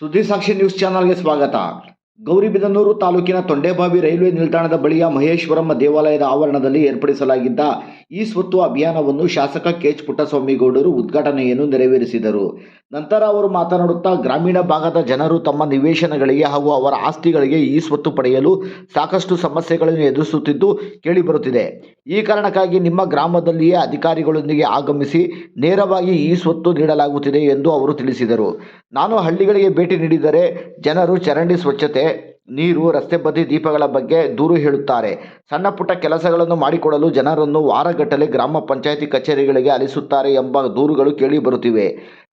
ಸುದ್ದಿ ಸಾಕ್ಷಿ ನ್ಯೂಸ್ ಚಾನಲ್ಗೆ ಸ್ವಾಗತ. ಗೌರಿಬಿದನೂರು ತಾಲೂಕಿನ ತೊಂಡೇಬಾವಿ ರೈಲ್ವೆ ನಿಲ್ದಾಣದ ಬಳಿಯ ಮಹೇಶ್ವರಮ್ಮ ದೇವಾಲಯದ ಆವರಣದಲ್ಲಿ ಏರ್ಪಡಿಸಲಾಗಿದ್ದ ಈ ಸ್ವತ್ತು ಅಭಿಯಾನವನ್ನು ಶಾಸಕ ಕೆಚ್ ಪುಟ್ಟಸ್ವಾಮಿಗೌಡರು ಉದ್ಘಾಟನೆಯನ್ನು ನೆರವೇರಿಸಿದರು. ನಂತರ ಅವರು ಮಾತನಾಡುತ್ತಾ, ಗ್ರಾಮೀಣ ಭಾಗದ ಜನರು ತಮ್ಮ ನಿವೇಶನಗಳಿಗೆ ಹಾಗೂ ಅವರ ಆಸ್ತಿಗಳಿಗೆ ಈ ಸ್ವತ್ತು ಪಡೆಯಲು ಸಾಕಷ್ಟು ಸಮಸ್ಯೆಗಳನ್ನು ಎದುರಿಸುತ್ತಿದ್ದು ಕೇಳಿಬರುತ್ತಿದೆ. ಈ ಕಾರಣಕ್ಕಾಗಿ ನಿಮ್ಮ ಗ್ರಾಮದಲ್ಲಿಯೇ ಅಧಿಕಾರಿಗಳೊಂದಿಗೆ ಆಗಮಿಸಿ ನೇರವಾಗಿ ಈ ಸ್ವತ್ತು ನೀಡಲಾಗುತ್ತಿದೆ ಎಂದು ಅವರು ತಿಳಿಸಿದರು. ನಾನು ಹಳ್ಳಿಗಳಿಗೆ ಭೇಟಿ ನೀಡಿದರೆ ಜನರು ಚರಂಡಿ ಸ್ವಚ್ಛತೆ ನೀರು ರಸ್ತೆ ಬದಿ ದೀಪಗಳ ಬಗ್ಗೆ ದೂರು ಹೇಳುತ್ತಾರೆ. ಸಣ್ಣ ಪುಟ್ಟ ಕೆಲಸಗಳನ್ನು ಮಾಡಿಕೊಡಲು ಜನರನ್ನು ವಾರಗಟ್ಟಲೆ ಗ್ರಾಮ ಪಂಚಾಯಿತಿ ಕಚೇರಿಗಳಿಗೆ ಅಲಿಸುತ್ತಾರೆ ಎಂಬ ದೂರುಗಳು ಕೇಳಿ ಬರುತ್ತಿವೆ.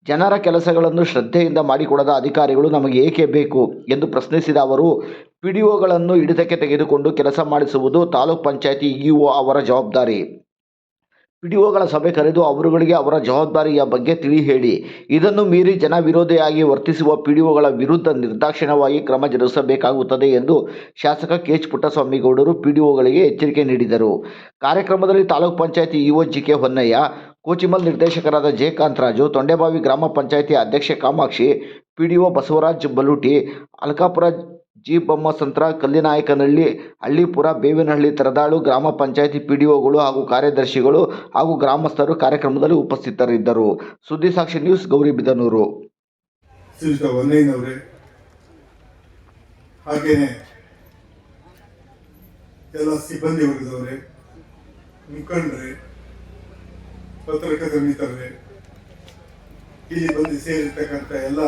ಜನರ ಕೆಲಸಗಳನ್ನು ಶ್ರದ್ಧೆಯಿಂದ ಮಾಡಿಕೊಡದ ಅಧಿಕಾರಿಗಳು ನಮಗೆ ಏಕೆ ಬೇಕು ಎಂದು ಪ್ರಶ್ನಿಸಿದ ಅವರು ಪಿ ಡಿ ಒಗಳನ್ನು ಹಿಡಿತಕ್ಕೆ ತೆಗೆದುಕೊಂಡು ಕೆಲಸ ಮಾಡಿಸುವುದು ತಾಲೂಕ್ ಪಂಚಾಯಿತಿ ಇಒ ಅವರ ಜವಾಬ್ದಾರಿ. ಪಿ ಸಭೆ ಕರೆದು ಅವರುಗಳಿಗೆ ಅವರ ಜವಾಬ್ದಾರಿಯ ಬಗ್ಗೆ ತಿಳಿ ಹೇಳಿ ಇದನ್ನು ಮೀರಿ ಜನ ವಿರೋಧಿಯಾಗಿ ವರ್ತಿಸುವ ಪಿ ವಿರುದ್ಧ ನಿರ್ದಾಕ್ಷಿಣ್ಯವಾಗಿ ಕ್ರಮ ಜರುಗಿಸಬೇಕಾಗುತ್ತದೆ ಎಂದು ಶಾಸಕ ಕೆ ಎಚ್ ಪುಟ್ಟಸ್ವಾಮಿಗೌಡರು ಪಿ ಎಚ್ಚರಿಕೆ ನೀಡಿದರು. ಕಾರ್ಯಕ್ರಮದಲ್ಲಿ taluk panchayat EO G K Honnaiah, Kochimul ನಿರ್ದೇಶಕರಾದ ಜೆ ಕಾಂತರಾಜು ತೊಂಡೆಬಾವಿ ಗ್ರಾಮ ಪಂಚಾಯಿತಿ ಅಧ್ಯಕ್ಷೆ ಕಾಮಾಕ್ಷಿ ಪಿ ಬಸವರಾಜ್ ಬಲೂಟಿ, ಅಲ್ಕಾಪುರ ಜಿ ಬೊಮ್ಮಸಂತ್ರ, ಕಲ್ಲಿನಾಯಕನಹಳ್ಳಿ, ಹಳ್ಳಿಪುರ, ಬೇವಿನಹಳ್ಳಿ, ತರದಾಳು, ಗ್ರಾಮ ಪಂಚಾಯಿತಿ ಪಿ ಡಿ ಒಗಳು ಹಾಗೂ ಕಾರ್ಯದರ್ಶಿಗಳು ಹಾಗೂ ಗ್ರಾಮಸ್ಥರು ಕಾರ್ಯಕ್ರಮದಲ್ಲಿ ಉಪಸ್ಥಿತರಿದ್ದರು. ಸುದ್ದಿ ಸಾಕ್ಷಿ ನ್ಯೂಸ್ ಗೌರಿಬಿದನೂರು ಹಾಗೇನೆ ಎಲ್ಲ ಸಿಬ್ಬಂದಿ ಮುಖಂಡ್ರೆ ಮಿತ್ರರೇ ಇಲ್ಲಿ ಬಂದು ಸೇರಿರ್ತಕ್ಕಂಥ ಎಲ್ಲ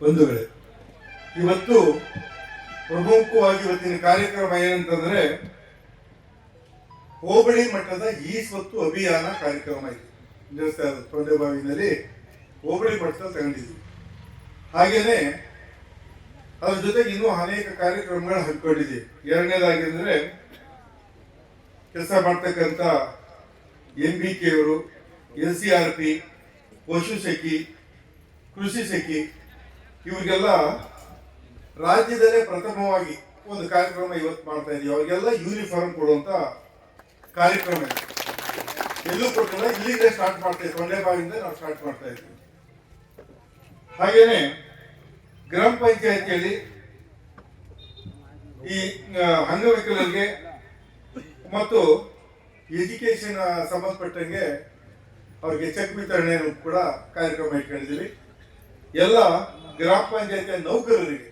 ಬಂಧುಗಳೇ ಇವತ್ತು ಪ್ರಮುಖವಾಗಿ ಇವತ್ತಿನ ಕಾರ್ಯಕ್ರಮ ಏನಂತಂದ್ರೆ ಹೋಬಳಿ ಮಟ್ಟದ ಈ ಸ್ವತ್ತು ಅಭಿಯಾನ ಕಾರ್ಯಕ್ರಮ ಇದೆ. ದೇವಸ್ಥಾನ ತೊಂಡೆಬಾವಿನಲ್ಲಿ ಹೋಬಳಿ ಮಟ್ಟದಲ್ಲಿ ತಗೊಂಡಿದ್ವಿ. ಹಾಗೇನೆ ಅದ್ರ ಜೊತೆಗೆ ಇನ್ನೂ ಅನೇಕ ಕಾರ್ಯಕ್ರಮಗಳು ಹಮ್ಮಿಕೊಂಡಿದ್ದೀವಿ ಎರಡನೇದಾಗಿದ್ರೆ ಕೆಲಸ ಮಾಡ್ತಕ್ಕಂಥ ಎಂ ಬಿ ಕೆ ಅವರು, ಎನ್ ಸಿ ಆರ್ ಪಿ, ಪಶು ಸಖಿ, ಕೃಷಿ ಸಖಿ, ಇವರಿಗೆಲ್ಲ ರಾಜ್ಯದಲ್ಲೇ ಪ್ರಥಮವಾಗಿ ಒಂದು ಕಾರ್ಯಕ್ರಮ ಇವತ್ತು ಮಾಡ್ತಾ ಇದೀವಿ. ಅವರಿಗೆಲ್ಲ ಯೂನಿಫಾರ್ಮ್ ಕೊಡುವಂತ ಕಾರ್ಯಕ್ರಮ ಇದೆ. ಎಲ್ಲೂ ಕೊಟ್ಟಿಲ್ಲ ಇಲ್ಲಿಗೆ ಸ್ಟಾರ್ಟ್ ಮಾಡ್ತಾ ಇದ್ದೀವಿ ಬಾಗಿಂದ ನಾವು ಸ್ಟಾರ್ಟ್ ಮಾಡ್ತಾ ಇದ್ದೀವಿ ಹಾಗೇನೆ ಗ್ರಾಮ ಪಂಚಾಯತಿಯಲ್ಲಿ ಈ ಅಂಗವಿಕಲರಿಗೆ ಮತ್ತು ಎಜುಕೇಶನ್ ಸಂಬಂಧಪಟ್ಟಂಗೆ ಅವ್ರಿಗೆ ಚೆಕ್ ವಿತರಣೆ ಕೂಡ ಕಾರ್ಯಕ್ರಮ ಇಟ್ಕೊಂಡಿದ್ದೀವಿ. ಎಲ್ಲ ಗ್ರಾಮ ಪಂಚಾಯತಿಯ ನೌಕರರಿಗೆ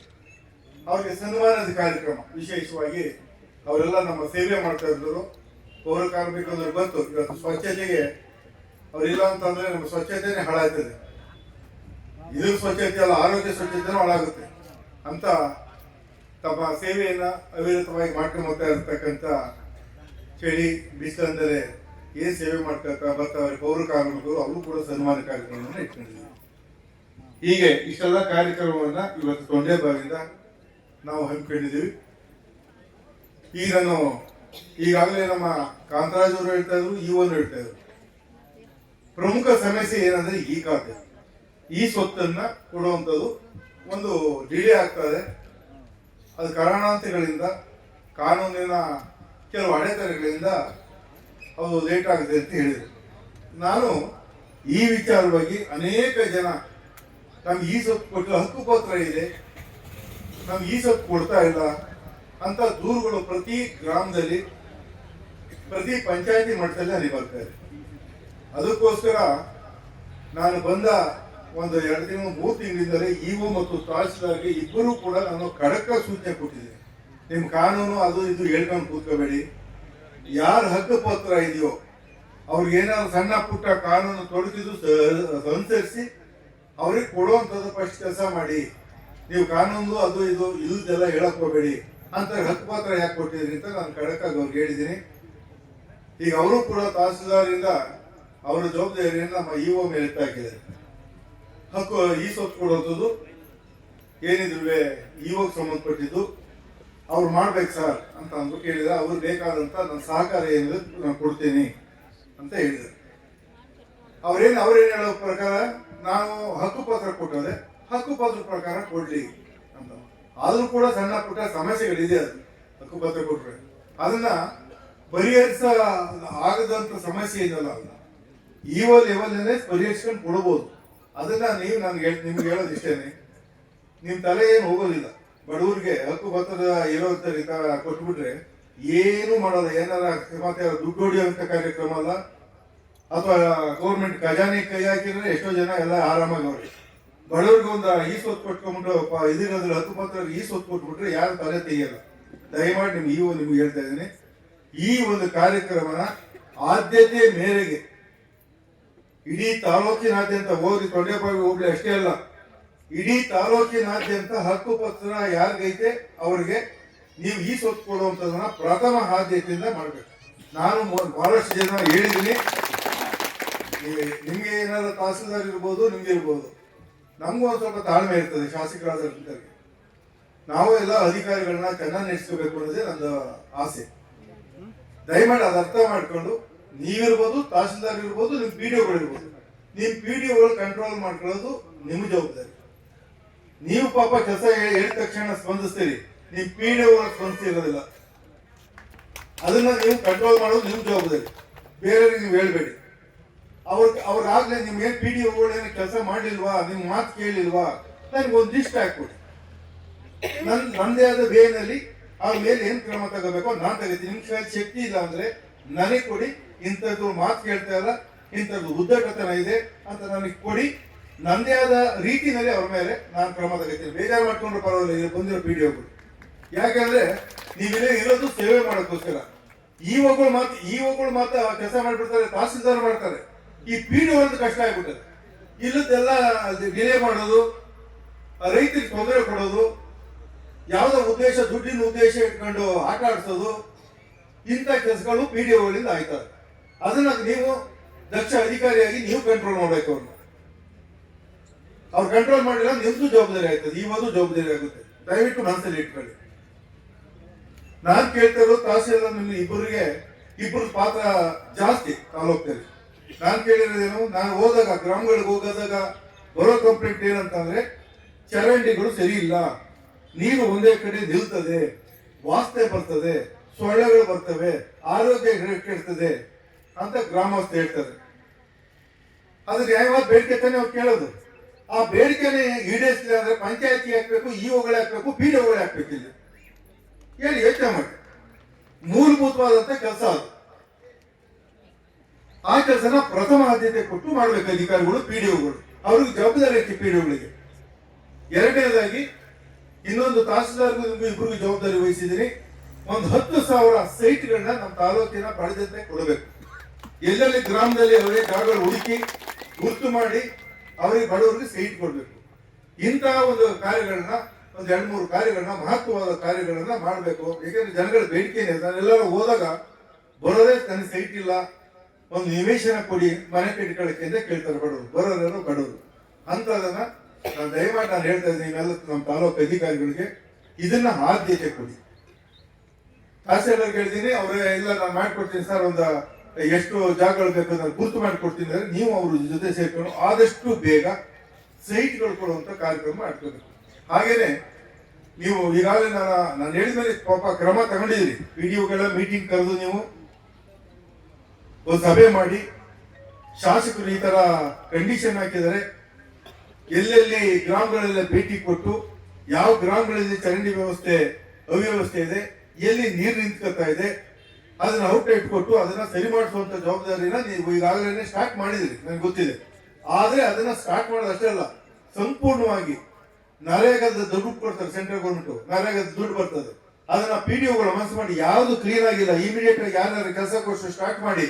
ಅವ್ರಿಗೆ ಸನ್ಮಾನದ ಕಾರ್ಯಕ್ರಮ ವಿಶೇಷವಾಗಿ ಅವರೆಲ್ಲ ನಮ್ಮ ಸೇವೆ ಮಾಡ್ತಾ ಇದ್ದರು. ಪೌರ ಕಾರ್ಮಿಕರು ಬಂತು. ಇವತ್ತು ಸ್ವಚ್ಛತೆಗೆ ಅವರಿಲ್ಲ ಅಂತಂದ್ರೆ ನಮ್ಮ ಸ್ವಚ್ಛತೆನೇ ಹಾಳಾಗ್ತದೆ. ಇದು ಸ್ವಚ್ಛತೆ ಅಲ್ಲ, ಆರೋಗ್ಯ ಸ್ವಚ್ಛತೆನೂ ಹಾಳಾಗುತ್ತೆ. ಅಂತ ತಮ್ಮ ಸೇವೆಯನ್ನ ಅವಿರತವಾಗಿ ಮಾಡ್ಕೊಂಬತ್ತಾ ಇರ್ತಕ್ಕಂಥ ಚಳಿ, ಬಿಸಿಲಂದರೆ ಏನು ಸೇವೆ ಮಾಡ್ತಾ ಬರ್ತಾವ್ರೆ ಪೌರ ಕಾರ್ಮಿಕರು, ಅವರು ಕೂಡ ಸನ್ಮಾನ ಕಾರ್ಯಕ್ರಮವನ್ನು ಇಟ್ಕೊಂಡಿದ್ದಾರೆ. ಹೀಗೆ ಇಷ್ಟೆಲ್ಲ ಕಾರ್ಯಕ್ರಮವನ್ನ ಇವತ್ತು ತೊಂಡೆಬಾವಿಂದ ನಾವು ಹಮ್ಮಿಕೊಂಡಿದ್ದೀವಿ ಈಗ ನಾನು ಈಗಾಗಲೇ ನಮ್ಮ ಕಾಂತರಾಜ್ ಅವರು ಹೇಳ್ತಾ ಇದ್ರು ಇವನು ಹೇಳ್ತಾ ಇದ್ರು. ಪ್ರಮುಖ ಸಮಸ್ಯೆ ಏನಂದ್ರೆ ಈ ಖಾತೆ. ಈ ಸ್ವತ್ತನ್ನ ಕೊಡುವಂಥದ್ದು ಒಂದು ಡಿಲೇ ಆಗ್ತದೆ ಅದು ಕಾರಣಾಂತರಗಳಿಂದ ಕಾನೂನಿನ ಕೆಲವು ಅಡೆತಡೆಗಳಿಂದ ಅದು ಲೇಟ್ ಆಗಿದೆ ಅಂತ ಹೇಳಿದರು. ನಾನು ಈ ವಿಚಾರವಾಗಿ ಅನೇಕ ಜನ ನಮ್ಗೆ ಈ ಸ್ವತ್ತು ಕೊಟ್ಟು ಹಕ್ಕುಪತ್ರ ಇದೆ. ನಮ್ಗೆ ಈ ಸ್ವತ್ತು ಕೊಡ್ತಾ ಇಲ್ಲ ಅಂತ ದೂರುಗಳು ಪ್ರತಿ ಗ್ರಾಮದಲ್ಲಿ, ಪ್ರತಿ ಪಂಚಾಯತಿ ಮಟ್ಟದಲ್ಲಿ ಹರಿ ಇದೆ ಅದಕ್ಕೋಸ್ಕರ ನಾನು ಬಂದ ಒಂದು ಎರಡು ತಿಂಗಳು, ಮೂರು ತಿಂಗಳಿಂದಲೇ ಇವು ಮತ್ತು ತಹಸೀಲ್ದಾರ್ಗೆ ಇಬ್ಬರೂ ಕೂಡ ನಾನು ಖಡಕ ಸೂಚನೆ ಕೊಟ್ಟಿದ್ದೀನಿ. ನಿಮ್ಮ ಕಾನೂನು ಅದು ಇದು ಹೇಳ್ಕೊಂಡು ಕೂತ್ಕೋಬೇಡಿ. ಯಾರ ಹಕ್ಕು ಪತ್ರ ಇದೆಯೋ, ಅವ್ರಿಗೆ ಏನಾದ್ರು ಸಣ್ಣ ಪುಟ್ಟ ಕಾನೂನು ತೊಡಗಿದ್ದು ಸಂಸರಿಸಿ ಅವ್ರಿಗೆ ಕೊಡುವಂಥದ್ದು ಫಸ್ಟ್ ಕೆಲಸ ಮಾಡಿ. ನೀವು ಕಾನೂನು, ಅದು, ಇದು, ಇಲ್ದೆಲ್ಲ ಹೇಳಕ್ ಹೋಗಬೇಡಿ. ಅಂತ ಹಕ್ಕು ಪಾತ್ರ ಯಾಕೆ ಕೊಟ್ಟಿದ್ರಿ ಅಂತ ನಾನು ಖಡಕಾಗಿ ಅವ್ರಿಗೆ ಹೇಳಿದ್ದೀನಿ. ಈಗ ಅವರು ಕೂಡ ತಹಸೀಲ್ದಾರಿಂದ ಅವರ ಜವಾಬ್ದಾರಿಯನ್ನು ನಮ್ಮ ಇ ಒ ಮೇಲೆ ಹಾಕಿದ್ದಾರೆ. ಹಕ್ಕು, ಈ ಸೊತ್ತು ಕೊಡುವಂಥದ್ದು ಇ ಇವಾಗ ಸಂಬಂಧಪಟ್ಟಿದ್ದು. ಅವ್ರು ಮಾಡ್ಬೇಕು ಸರ್ ಅಂತ ಅಂದ್ರು ಕೇಳಿದ ಅವ್ರು ಬೇಕಾದಂತ ನನ್ನ ಸಹಕಾರ ಏನಿದೆ ನಾನು ಕೊಡ್ತೀನಿ ಅಂತ ಹೇಳಿದ್ರು ಅವ್ರೇನು ಅವ್ರೇನು ಹೇಳೋ ಪ್ರಕಾರ, ನಾನು ಹಕ್ಕು ಪತ್ರ ಕೊಟ್ಟದೆ ಹಕ್ಕು ಪತ್ರ ಪ್ರಕಾರ ಕೊಡ್ಲಿ ಅಂತ. ಆದ್ರೂ ಕೂಡ ಸಣ್ಣ ಪುಟ್ಟ ಸಮಸ್ಯೆಗಳಿದೆ ಅದು, ಹಕ್ಕುಪತ್ರ ಕೊಟ್ಟರೆ ಅದನ್ನ ಪರಿಹರಿಸ ಆಗದಂತ ಸಮಸ್ಯೆ ಇದಲ್ಲ ಅದನ್ನ ಈವ ಲೆವೆಲ್ ಪರಿಹರಿಸ್ಕೊಂಡು ಕೊಡಬಹುದು ಅದನ್ನ ನೀವು ಹೇಳ್, ನಿಮ್ಗೆ ಹೇಳೋದು ಇಷ್ಟೇನೆ ನಿಮ್ ತಲೆ ಏನು ಹೋಗೋದಿಲ್ಲ. ಬಡವರಿಗೆ ಹಕ್ಕು ಪತ್ರದ ರೀತ ಕೊಟ್ಬಿಟ್ರೆ ಏನು ಮಾಡೋಲ್ಲ. ಏನಾರ ಮತ್ತೆ ದುಡ್ಡು ಹೊಡಿಯುವಂತ ಕಾರ್ಯಕ್ರಮ ಅಲ್ಲ? ಅಥವಾ ಗೌರ್ಮೆಂಟ್ ಖಜಾನೆ ಕೈ ಹಾಕಿದ್ರೆ ಎಷ್ಟೋ ಜನ ಎಲ್ಲ ಆರಾಮಾಗಿ ಅವ್ರಿ ಬಡವ್ರಿಗೆ ಒಂದು ಈ ಸೊತ್ತು ಕೊಟ್ಕೊಂಡ್ಬಿಟ್ಟು ಇದಿರೋದ್ರ ಪತ್ರ ಈ ಸೊತ್ತು ಕೊಟ್ಬಿಟ್ರೆ ಯಾರು ತಲೆ ತೆಗಿಯಲ್ಲ. ದಯಮಾಡಿ ನಿಮ್ಗೆ ಈ ನಿಮ್ಗೆ ಹೇಳ್ತಾ ಇದ್ದೀನಿ. ಈ ಒಂದು ಕಾರ್ಯಕ್ರಮನ ಆದ್ಯತೆ ಮೇರೆಗೆ ಇಡೀ ತಾಲೂಕಿನಾದ್ಯಂತ ಹೋಗಿ ತೊಂಡೆಪಾಗಿ ಹೋಗ್ಲಿ ಅಷ್ಟೇ ಅಲ್ಲ. ಇಡೀ ತಾಲೂಕಿನಾದ್ಯಂತ ಹಕ್ಕು ಪತ್ರ ಯಾರಿಗೈತೆ ಅವ್ರಿಗೆ ನೀವು ಈ ಸೊತ್ತು ಕೊಡುವಂಥದ್ದನ್ನ ಪ್ರಥಮ ಆದ್ಯತೆಯಿಂದ ಮಾಡಬೇಕು. ನಾನು ಬಹಳಷ್ಟು ಜನ ಹೇಳಿದ್ದೀನಿ. ನಿಮ್ಗೆ ಏನಾದ್ರು ತಹಸೀಲ್ದಾರ್ ಇರ್ಬೋದು, ನಿಮ್ಗೆ ಇರ್ಬೋದು. ನಮಗೂ ಒಂದು ಸ್ವಲ್ಪ ತಾಳ್ಮೆ ಇರ್ತದೆ ಶಾಸಕರಾದಂಥವ್ರಿಗೆ ನಾವು ಎಲ್ಲ ಅಧಿಕಾರಿಗಳನ್ನ ಚೆನ್ನಾಗಿ ನಡೆಸ್ಕೋಬೇಕು ಅನ್ನೋದೇ ನನ್ನ ಆಸೆ. ದಯಮಾಡಿ ಅದು ಅರ್ಥ ಮಾಡ್ಕೊಂಡು, ನೀವಿರ್ಬೋದು ತಹಸೀಲ್ದಾರ್ ಇರ್ಬೋದು, ನಿಮ್ ಪಿ ಡಿ ಇರ್ಬೋದು, ನಿಮ್ ಪಿ ಡಿ ಕಂಟ್ರೋಲ್ ಮಾಡ್ಕೊಳ್ಳೋದು ನಿಮ್ಮ ಜವಾಬ್ದಾರಿ. ನೀವು ಪಾಪ ಕೆಲಸ ಹೇಳಿದ ತಕ್ಷಣ ಸ್ಪಂದಿಸ್ತೀರಿ, ನಿಮ್ ಪಿ ಡಿ ಸ್ಪಂದಿಸಿರೋದಿಲ್ಲ ಅದನ್ನ ನೀವು ಕಂಟ್ರೋಲ್ ಮಾಡೋದು ನಿಮ್ ಜವಾಬ್ದಾರಿ. ಬೇರೆಯವ್ರಿಗೆ ನೀವು ಹೇಳ್ಬೇಡಿ. ಅವ್ರ ಅವ್ರಾಗ್ಲೇ ನಿಮ್ಗೆ ಪಿ ಡಿ ಏನು ಕೆಲಸ ಮಾಡಿಲ್ವಾ ನಿಮ್ ಮಾತು ಕೇಳಿಲ್ವಾ? ನನ್ಗೆ ಒಂದು ಲಿಸ್ಟ್ ಹಾಕ್ಬಿಡಿ. ನನ್ ನಂದೇ ಆದ ಬೇನಲ್ಲಿ ಅವ್ರ ಮೇಲೆ ಏನ್ ಕ್ರಮ ತಗೋಬೇಕು ನಾನ್ ತಗೋತೀನಿ. ನಿಮ್ ಕೈಯಲ್ಲಿ ಶಕ್ತಿ ಇಲ್ಲ ಅಂದ್ರೆ ನನಗೆ ಕೊಡಿ. ಇಂಥದ್ದು ಮಾತು ಕೇಳ್ತಾ ಇಲ್ಲ. ಇಂಥದ್ದು ಉದ್ದಕತನ ಇದೆ ಅಂತ ನನಗೆ ಕೊಡಿ. ನಂದೇ ಆದ ರೀತಿನಲ್ಲಿ ಅವ್ರ ಮೇಲೆ ನಾನು ಕ್ರಮ ತಗೋತೀನಿ. ಬೇಜಾರು ಮಾಡ್ಕೊಂಡ್ರೆ ಪರವಾಗಿಲ್ಲ ಬಂದಿರೋ ಪಿ ಡಿ ಒಗಳು ಯಾಕಂದ್ರೆ ನೀವಿಲ್ಲೇ ಇರೋದು ಸೇವೆ ಮಾಡೋಕ್ಕೋಸ್ಕರ. ಒಗ್ಗಳು ಮಾತು ಈ ಒಗ್ಗಳು ಮಾತ್ರ ಕೆಲಸ ಮಾಡ್ಬಿಡ್ತಾರೆ, ತಹಸೀಲ್ದಾರ್ ಮಾಡ್ತಾರೆ. ಈ ಪೀಡೆ ಒಂದು ಕಷ್ಟ ಆಗ್ಬಿಟ್ಟದೆ. ಇಲ್ಲದೆಲ್ಲ ಡಿಲೇ ಮಾಡೋದು, ರೈತರಿಗೆ ತೊಂದರೆ ಕೊಡೋದು, ಯಾವುದೋ ಉದ್ದೇಶ, ದುಡ್ಡಿನ ಉದ್ದೇಶ ಇಟ್ಕೊಂಡು ಆಟ ಆಡಿಸೋದು, ಇಂಥ ಕೆಲಸಗಳು ಪಿ ಡಿ ಒಗಳಿಂದ ಆಯ್ತದೆ. ಅದನ್ನ ನೀವು ದಕ್ಷ ಅಧಿಕಾರಿಯಾಗಿ ನೀವು ಕಂಟ್ರೋಲ್ ಮಾಡಬೇಕು ಅವ್ರನ್ನ. ಅವ್ರು ಕಂಟ್ರೋಲ್ ಮಾಡಿಲ್ಲ, ನಿಮ್ದು ಜವಾಬ್ದಾರಿ ಆಯ್ತದೆ, ಇವತ್ತು ಜವಾಬ್ದಾರಿ ಆಗುತ್ತೆ. ದಯವಿಟ್ಟು ಮನಸ್ಸಲ್ಲಿ ಇಟ್ಕೊಳ್ಳಿ. ನಾನು ಕೇಳ್ತಾ ಇರೋದು ತಹಸೀಲ್ದಾರ್ ಇಬ್ಬರಿಗೆ, ಇಬ್ಬರ ಪಾತ್ರ ಜಾಸ್ತಿ ತಾಲೂಕಲ್ಲಿ. ನಾನ್ ಕೇಳಿರೋದೇನು, ನಾನು ಹೋದಾಗ, ಗ್ರಾಮಗಳಿಗೆ ಹೋಗೋದಾಗ ಬರೋ ಕಂಪ್ಲೇಂಟ್ ಏನಂತಂದ್ರೆ, ಚರಂಡಿಗಳು ಸರಿ ಇಲ್ಲ ನೀರು ಒಂದೇ ಕಡೆ ನಿಲ್ತದೆ ವಾಸನೆ ಬರ್ತದೆ, ಸೊಳ್ಳೆಗಳು ಬರ್ತವೆ, ಆರೋಗ್ಯ ಕೆಡ್ತದೆ ಅಂತ ಗ್ರಾಮಸ್ಥ ಹೇಳ್ತಾರೆ. ಅದು ನ್ಯಾಯವಾದ ಬೇಡಿಕೆ ತಾನೇ ಅವ್ರು ಕೇಳೋದು. ಆ ಬೇಡಿಕೆನೆ ಈಡೇರಿಸಿದೆ ಅಂದ್ರೆ ಪಂಚಾಯತಿ ಹಾಕ್ಬೇಕು ಇ ಒಗಳೇ ಹಾಕ್ಬೇಕು ಪಿ ಒಗಳೇ ಹಾಕ್ಬೇಕು ಇಲ್ಲಿ ಹೇಳಿ ಯೋಚನೆ ಮಾಡಿ. ಮೂಲಭೂತವಾದಂತ ಕೆಲಸ ಅದು. ಆ ಕೆಲಸನ ಪ್ರಥಮ ಆದ್ಯತೆ ಕೊಟ್ಟು ಮಾಡಬೇಕು ಅಧಿಕಾರಿಗಳು ಪಿ ಡಿ ಒಗಳು ಅವ್ರಿಗೆ ಜವಾಬ್ದಾರಿ ಐತಿ ಪಿ ಡಿ ಒಗಳಿಗೆ ಎರಡನೇದಾಗಿ, ಇನ್ನೊಂದು ತಹಸೀಲ್ದಾರ್ಗೂ ಇಬ್ಬರಿಗೂ ಜವಾಬ್ದಾರಿ ವಹಿಸಿದ್ದೀನಿ. ಒಂದು ಹತ್ತು ಸಾವಿರ ಸೈಟ್ಗಳನ್ನ ನಮ್ಮ ತಾಲೂಕಿನ ಪಡೆದಂತೆ ಕೊಡಬೇಕು. ಎಲ್ಲೆಲ್ಲಿ ಗ್ರಾಮದಲ್ಲಿ ಅವರಿಗೆ ಜಾಗಗಳು ಹುಡುಕಿ ಗುರುತು ಮಾಡಿ ಅವರಿಗೆ ಬಡವರಿಗೆ ಸೈಟ್ ಕೊಡಬೇಕು. ಇಂತಹ ಒಂದು ಕಾರ್ಯಗಳನ್ನ, ಒಂದು ಎರಡು ಮೂರು ಕಾರ್ಯಗಳನ್ನ, ಮಹತ್ವವಾದ ಕಾರ್ಯಗಳನ್ನ ಮಾಡಬೇಕು. ಯಾಕಂದ್ರೆ ಜನಗಳ ಬೇಡಿಕೆ ಇದೆ. ಹೋದಾಗ ಬರೋದೇ ತನ್ನ ಸೈಟ್ ಇಲ್ಲ. ಒಂದು ನಿವೇಶನ ಕೊಡಿ ಮನೆ ಕಟ್ಕೊಳ್ಳಕ್ಕೆ ಅಂತ ಕೇಳ್ತಾರೆ ಬಡವರು. ಬರೋರು ಬಡವರು. ಅಂತದನ್ನ ನಾನು ದಯಮಾಡಿ ನಾನು ಹೇಳ್ತಾ ಇದ್ದೀನಿ ನಮ್ಮ ತಾಲೂಕು ಅಧಿಕಾರಿಗಳಿಗೆ. ಇದನ್ನ ಆದ್ಯತೆ ಕೊಡಿ. ತಹಸೀಲ್ದಾರ್ ಹೇಳ್ತೀನಿ, ಅವ್ರೆ, ಇಲ್ಲ, ನಾನು ಮಾಡ್ಕೊಡ್ತೀನಿ ಸರ್, ಒಂದು ಎಷ್ಟು ಜಾಗಗಳು ಬೇಕು ನಾನು ಗುರುತು ಮಾಡಿಕೊಡ್ತೀನಿ ಅಂದ್ರೆ ನೀವು ಅವ್ರ ಜೊತೆ ಸೇರ್ಕೊಂಡು ಆದಷ್ಟು ಬೇಗ ಸೈಟ್ಗಳು ಕೊಡುವಂತ ಕಾರ್ಯಕ್ರಮ ಮಾಡ್ಕೋಬೇಕು. ಹಾಗೇನೆ, ನೀವು ಈಗಾಗಲೇ ನಾನು ನಾನು ಹೇಳಿದ ಪಾಪ ಕ್ರಮ ತಗೊಂಡಿದ್ದೀರಿ. ವಿಡಿಯೋಗಳ, ಮೀಟಿಂಗ್ ಕರೆದು ನೀವು ಒಂದು ಸಭೆ ಮಾಡಿ ಶಾಸಕರು ಈ ತರ ಕಂಡೀಷನ್ ಹಾಕಿದರೆ ಎಲ್ಲೆಲ್ಲಿ ಗ್ರಾಮಗಳೆಲ್ಲ ಭೇಟಿ ಕೊಟ್ಟು ಯಾವ ಗ್ರಾಮಗಳಲ್ಲಿ ಚರಂಡಿ ವ್ಯವಸ್ಥೆ, ಅವ್ಯವಸ್ಥೆ ಇದೆ, ಎಲ್ಲಿ ನೀರು ನಿಂತ್ಕೊತಾ ಇದೆ, ಅದನ್ನ ಔಟ್ಲೆಟ್ ಕೊಟ್ಟು ಅದನ್ನ ಸರಿ ಮಾಡಿಸುವಂತ ಜವಾಬ್ದಾರಿನ ನೀವು ಈಗಾಗಲೇ ಸ್ಟಾರ್ಟ್ ಮಾಡಿದ್ರಿ ನನಗೆ ಗೊತ್ತಿದೆ. ಆದ್ರೆ ಅದನ್ನ ಸ್ಟಾರ್ಟ್ ಮಾಡೋದು ಅಷ್ಟೇ ಅಲ್ಲ, ಸಂಪೂರ್ಣವಾಗಿ ನರೇಗಾದ ದುಡ್ಡು ಕೊಡ್ತಾರೆ ಸೆಂಟ್ರಲ್ ಗೌರ್ಮೆಂಟ್ ನರೇಗಾದ ದುಡ್ಡು ಬರ್ತದೆ. ಅದನ್ನ ಪಿ ಡಿ ಒಗಳು ಮನಸ್ಸು ಮಾಡಿ ಯಾವುದು ಕ್ಲಿಯರ್ ಆಗಿಲ್ಲ ಇಮಿಡಿಯೇಟ್ ಆಗಿ ಯಾರು ಕೆಲಸ ಕೊಟ್ಟು ಸ್ಟಾರ್ಟ್ ಮಾಡಿ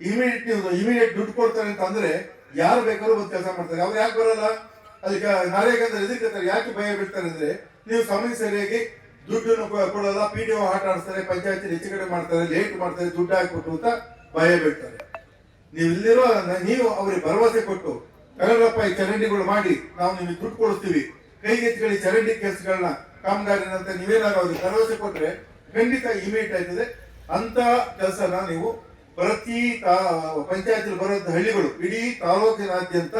ಇಮಿಡಿಯೇಟ್ ನೀವು ಇಮಿಡಿಯೇಟ್ ದುಡ್ಡು ಕೊಡ್ತಾರೆ ಅಂತ ಅಂದ್ರೆ ಯಾರು ಬೇಕಾದ್ರೂ ಒಂದು ಕೆಲಸ ಮಾಡ್ತಾರೆ. ಅವ್ರು ಯಾಕೆ ಬರಲ್ಲ? ಅದಕ್ಕೆ ನರೇಗಾದ ಎದುರ್ಕೊತಾರೆ ಯಾಕೆ ಭಯ ಬೀಳ್ತಾರೆ ಅಂದ್ರೆ ನೀವು ಸಮಯ ಸರಿಯಾಗಿ ದುಡ್ಡನ್ನು ಕೊಡಲ್ಲ ಪಿ ಡಿ ಒ ಆಟ ಆಡಿಸ್ತಾರೆ ಪಂಚಾಯತಿ ಹೆಚ್ಚು ಕಡೆ ಮಾಡ್ತಾರೆ ಲೇಟ್ ಮಾಡ್ತಾರೆ, ದುಡ್ಡು ಹಾಕಿಕೊಟ್ಟು ಅಂತ ಭಯ ಬೀಳ್ತಾರೆ. ನೀವು ಇಲ್ಲಿರೋ ನೀವು ಅವ್ರಿಗೆ ಭರವಸೆ ಕೊಟ್ಟು ಕನ್ನಡಪ್ಪ ಈ ಚರಂಡಿಗಳು ಮಾಡಿ, ನಾವು ನಿಮಗೆ ದುಡ್ಡು ಕೊಡ್ತೀವಿ ಕೈಗೆತ್ತಿಗಳಿ ಚರಂಡಿ ಕೆಲಸಗಳನ್ನ ಕಾಮಗಾರಿನಂತ ನೀವೇನಾದ್ರು ಅವ್ರಿಗೆ ಭರವಸೆ ಕೊಟ್ರೆ ಖಂಡಿತ ಇಮಿಡಿಯೇಟ್ ಆಯ್ತದೆ. ಅಂತ ಕೆಲಸನ ನೀವು ಪ್ರತಿ ಪಂಚಾಯತ್ ಬರುವಂತ ಹಳ್ಳಿಗಳು, ಇಡೀ ತಾಲೂಕಿನಾದ್ಯಂತ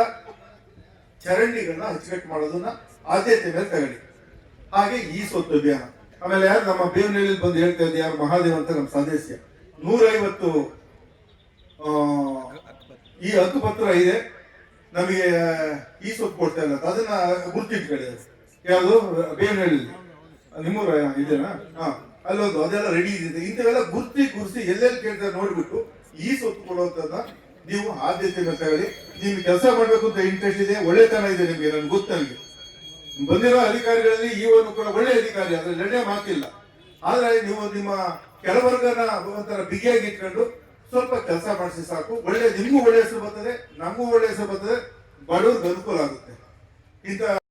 ಚರಂಡಿಗಳನ್ನ ಅಚ್ಚುಕಟ್ಟು ಮಾಡೋದನ್ನ ಆದ್ಯತೆ ಮೇಲೆ ತಗೊಳ್ಳಿ. ಹಾಗೆ ಈ ಸ್ವತ್ತು ಅಭಿಯಾನ. ಆಮೇಲೆ ಯಾರು ನಮ್ಮ ಬೇವನಹಳ್ಳಿ ಬಂದು ಹೇಳ್ತಾ ಇದ್ದೆ ಯಾರು ಮಹಾದೇವ್ ಅಂತ ನಮ್ಮ ಸದಸ್ಯ ನೂರೈವತ್ತು ಈ ಹಕ್ಕುಪತ್ರ ಇದೆ. ನಮಗೆ ಈ ಸೊಪ್ಪು ಕೊಡ್ತಾ ಇಲ್ಲ ಅದನ್ನ ಗುರುತಿಟ್ಕೊಳ್ಳಿ ಯಾವುದು? ಬೇವನಹಳ್ಳಿ ನಿಮ್ಮೂರ ಇದೇನಾ? ಹಾ. ಅಲ್ಲೊಂದು, ಅದೆಲ್ಲ ರೆಡಿ ಇದೆ ಇಂಥವೆಲ್ಲ ಗುರ್ತಿ ಗುರ್ಸಿ ಎಲ್ಲೆಲ್ಲಿ ಕೇಳ್ತಾರೆ ನೋಡ್ಬಿಟ್ಟು ಈ ಸೊತ್ತು ಕೊಡುವಂತದನ್ನ ನೀವು ಆದ್ಯತೆ ಬೇಕಾಗಲಿ ನಿಮ್ಗೆ ಕೆಲಸ ಮಾಡಬೇಕು ಅಂತ ಇಂಟ್ರೆಸ್ಟ್ ಇದೆ, ಒಳ್ಳೆತನ ಇದೆ ನಿಮಗೆ, ನನ್ಗೆ ಗೊತ್ತಲ್ಲಿ ಬಂದಿರೋ ಅಧಿಕಾರಿಗಳಲ್ಲಿ ಇವನು ಕೂಡ ಒಳ್ಳೆ ಅಧಿಕಾರಿ ಅದ್ರ ನಡೆಯ ಮಾತಿಲ್ಲ. ಆದ್ರೆ ನೀವು ನಿಮ್ಮ ಕೆಲವರ್ಗನ ಒಂಥರ ಬಿಗಿಯಾಗಿ ಇಟ್ಕೊಂಡು ಸ್ವಲ್ಪ ಕೆಲಸ ಮಾಡಿಸಿ ಸಾಕು. ಒಳ್ಳೆ, ನಿಮಗೂ ಒಳ್ಳೆ ಹೆಸರು ಬರ್ತದೆ, ನಮಗೂ ಒಳ್ಳೆ ಹೆಸರು ಬರ್ತದೆ. ಬಡವ್ರಿಗೆ ಅನುಕೂಲ ಆಗುತ್ತೆ. ಇಂಥ